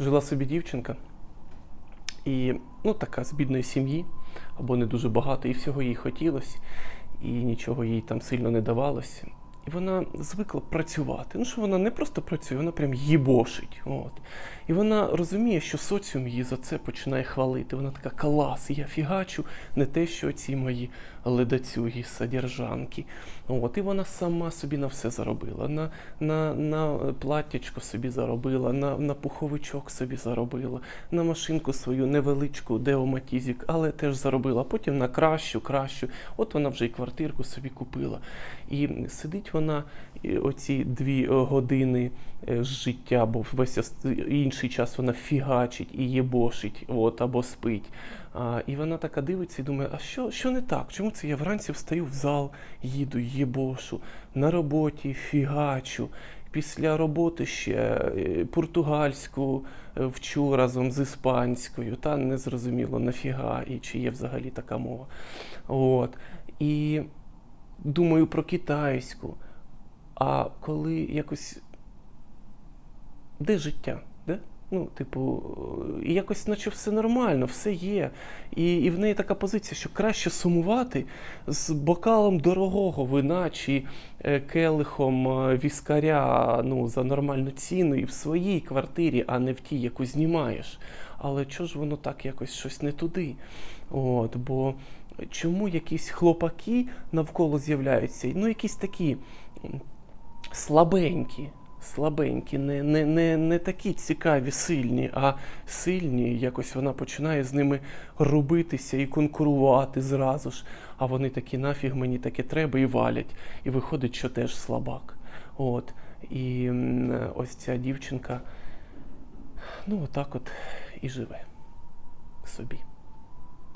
Жила собі дівчинка, і ну, така з бідної сім'ї, або не дуже багато, і всього їй хотілося, і нічого їй там сильно не давалося. І вона звикла працювати. Ну, що вона не просто працює, вона прям їбошить. От. І вона розуміє, що соціум її за це починає хвалити. Вона така клас, я фігачу, не те, що ці мої ледацюги, содержанки. От. І вона сама собі на все заробила. На, на, на платтячко собі заробила, на, на пуховичок собі заробила, на машинку свою невеличку, деоматізік, але теж заробила. Потім на кращу, кращу. От вона вже і квартирку собі купила. І сидить вона оці дві е, години е, з життя, бо весь інший час вона фігачить і єбошить, от, або спить. А, і вона така дивиться і думає, а що, що не так? Чому це я вранці встаю в зал, їду, єбошу, на роботі фігачу. Після роботи ще е, португальську вчу разом з іспанською, та не зрозуміло нафіга і чи є взагалі така мова. От. І думаю про китайську. А коли якось. Де життя? Де? Ну, типу, якось, наче все нормально, все є. І, і в неї така позиція, що краще сумувати з бокалом дорогого вина чи е, келихом е, віскаря ну, за нормальну ціну і в своїй квартирі, а не в тій, яку знімаєш. Але чого ж воно так якось щось не туди? От, бо чому якісь хлопаки навколо з'являються? Ну, якісь такі слабенькі. Слабенькі, не, не, не, не такі цікаві, сильні, а сильні, якось вона починає з ними рубитися і конкурувати зразу ж. А вони такі, нафіг мені таке треба і валять. І виходить, що теж слабак. От. І ось ця дівчинка, ну, отак от і живе собі.